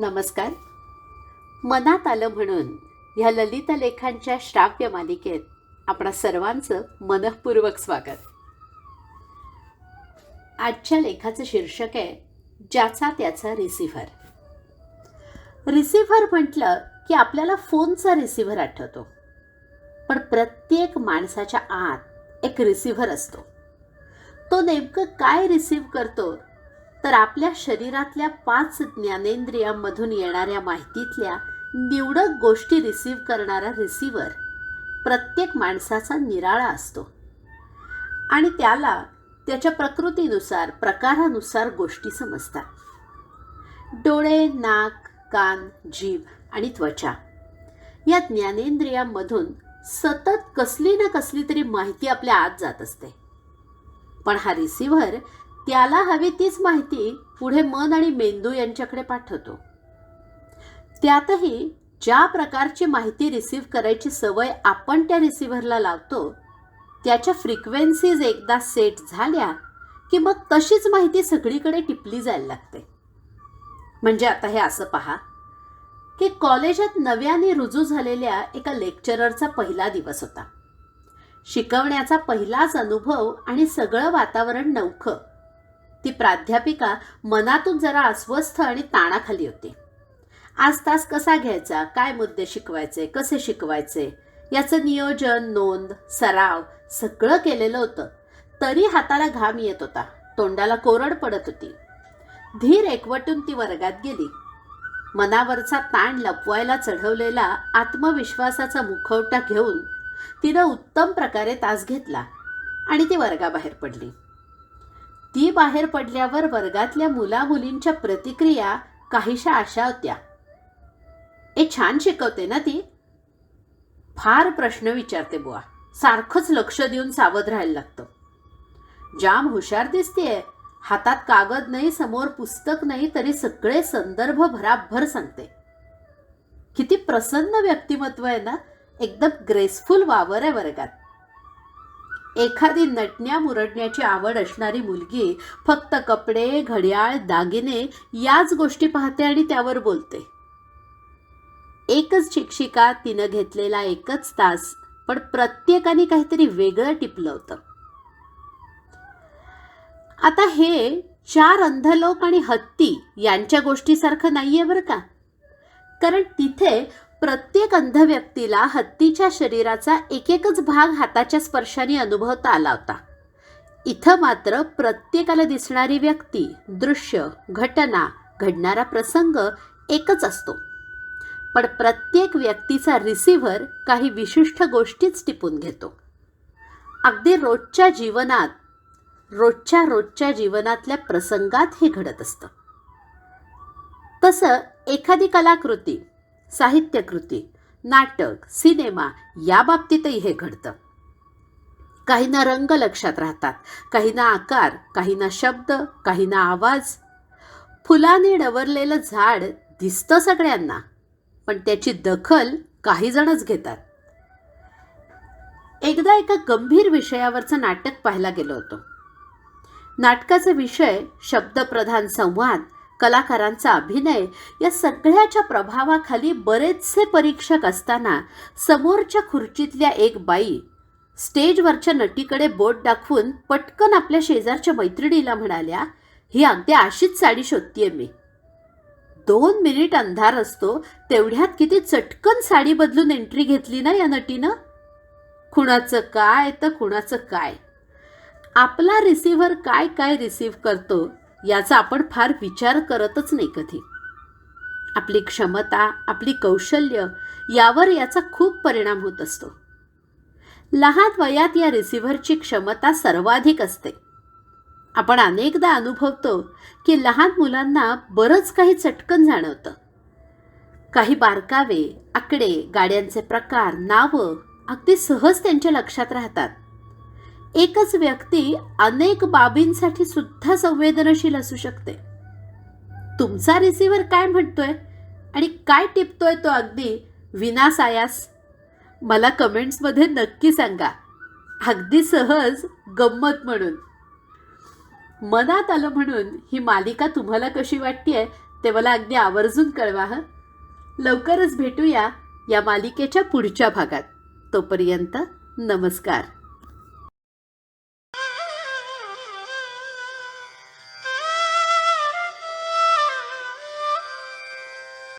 नमस्कार. मनात आलं म्हणून ह्या ललित लेखांच्या श्राव्य मालिकेत आपणा सर्वांचं मनःपूर्वक स्वागत. आजच्या लेखाचं शीर्षक आहे ज्याचा त्याचा रिसिव्हर. रिसिव्हर म्हटलं की आपल्याला फोनचा रिसिव्हर आठवतो. पण प्रत्येक माणसाच्या आत एक रिसिव्हर असतो. तो नेमकं काय रिसीव्ह करतो तर आपल्या शरीरातल्या पाच ज्ञानेंद्रियांमधून येणाऱ्या माहितीतल्या निवडक गोष्टी रिसीव्ह करणारा रिसिव्हर प्रत्येक माणसाचा निराळा असतो. आणि त्याला त्याच्या प्रकृतीनुसार प्रकारानुसार गोष्टी समजतात. डोळे नाक कान जीभ आणि त्वचा या ज्ञानेंद्रियांमधून सतत कसली ना कसली तरी माहिती आपल्या आत जात असते. पण हा रिसिव्हर त्याला हवी तीच माहिती पुढे मन आणि मेंदू यांच्याकडे पाठवतो. त्यातही ज्या प्रकारची माहिती रिसीव्ह करायची सवय आपण त्या रिसिव्हरला लावतो त्याच्या फ्रिक्वेन्सीज एकदा सेट झाल्या की मग तशीच माहिती सगळीकडे टिपली जायला लागते. म्हणजे आता हे असं पहा की कॉलेजात नव्याने रुजू झालेल्या एका लेक्चररचा पहिला दिवस होता. शिकवण्याचा पहिलाच अनुभव आणि सगळं वातावरण नवखं. ती प्राध्यापिका मनातून जरा अस्वस्थ आणि ताणाखाली होती. आज तास कसा घ्यायचा? काय मुद्दे शिकवायचे? कसे शिकवायचे? याचं नियोजन नोंद सराव सगळं केलेलं होतं. तरी हाताला घाम येत होता. तोंडाला कोरड पडत होती. धीर एकवटून ती वर्गात गेली. मनावरचा ताण लपवायला चढवलेला आत्मविश्वासाचा मुखवटा घेऊन तिनं उत्तम प्रकारे तास घेतला आणि ती वर्गाबाहेर पडली. ती बाहेर पडल्यावर वर्गातल्या मुलामुलींच्या प्रतिक्रिया काहीशा अशा होत्या. ए छान शिकवते ना ती? फार प्रश्न विचारते बुवा. सारखंच लक्ष देऊन सावध राहायला लागतं. जाम हुशार दिसतेय. हातात कागद नाही समोर पुस्तक नाही तरी सगळे संदर्भ भराभर सांगते. किती प्रसन्न व्यक्तिमत्व आहे ना. एकदम ग्रेसफुल वावर आहे वर्गात. एखादी नटण्या मुरडण्याची आवड असणारी मुलगी फक्त कपडे घड्याळ दागिने याच गोष्टी पाहते आणि त्यावर बोलते. एकच शिक्षिका तिनं घेतलेला एकच तास पण प्रत्येकाने काहीतरी वेगळं टिपलं होतं. आता हे चार अंधलोक आणि हत्ती यांच्या गोष्टीसारखं नाहीये बरं का? कारण तिथे प्रत्येक अंध व्यक्तीला हत्तीच्या शरीराचा एक एकच भाग हाताच्या स्पर्शाने अनुभवता आला होता. इथं मात्र प्रत्येकाला दिसणारी व्यक्ती दृश्य घटना घडणारा प्रसंग एकच असतो. पण प्रत्येक व्यक्तीचा रिसिव्हर काही विशिष्ट गोष्टीच टिपून घेतो. अगदी रोजच्या जीवनात रोजच्या रोजच्या जीवनातल्या प्रसंगात हे घडत असतं. तसं एखादी कलाकृती साहित्यकृती नाटक सिनेमा या बाबतीतही हे घडतं. काहींना रंग लक्षात राहतात काहींना आकार काहींना शब्द काहींना आवाज. फुलाने डवरलेलं झाड दिसतं सगळ्यांना पण त्याची दखल काही जणच घेतात. एकदा एका गंभीर विषयावरचं नाटक पाहायला गेलो होतो. नाटकाचा विषय शब्दप्रधान संवाद कलाकारांचा अभिनय या सगळ्याच्या प्रभावाखाली बरेचसे परीक्षक असताना समोरच्या खुर्चीतल्या एक बाई स्टेजवरच्या नटीकडे बोट दाखवून पटकन आपल्या शेजारच्या मैत्रिणीला म्हणाल्या ही अगदी अशीच साडी शोधतीये मी. दोन मिनिट अंधार असतो तेवढ्यात किती चटकन साडी बदलून एंट्री घेतली ना या नटीनं? कुणाचं काय तर कुणाचं काय? आपला रिसिव्हर काय काय रिसीव्ह करतो? याचा आपण फार विचार करतच नाही कधी. आपली क्षमता आपली कौशल्य यावर याचा खूप परिणाम होत असतो. लहान वयात या रिसिव्हरची क्षमता सर्वाधिक असते. आपण अनेकदा अनुभवतो की लहान मुलांना बरंच काही चटकन जाणवतं. काही बारकावे आकडे गाड्यांचे प्रकार नावं अगदी सहज त्यांच्या लक्षात राहतात. एकच व्यक्ती अनेक बाबींसाठी सुद्धा संवेदनशील असू शकते. तुमचा रिसिव्हर काय म्हणतोय आणि काय टिपतोय तो अगदी विनासायास? मला कमेंट्समध्ये नक्की सांगा. अगदी सहज गंमत म्हणून. मनात आलं म्हणून ही मालिका तुम्हाला कशी वाटते ते मला अगदी आवर्जून कळवा हं? लवकरच भेटूया या मालिकेच्या पुढच्या भागात. तोपर्यंत नमस्कार.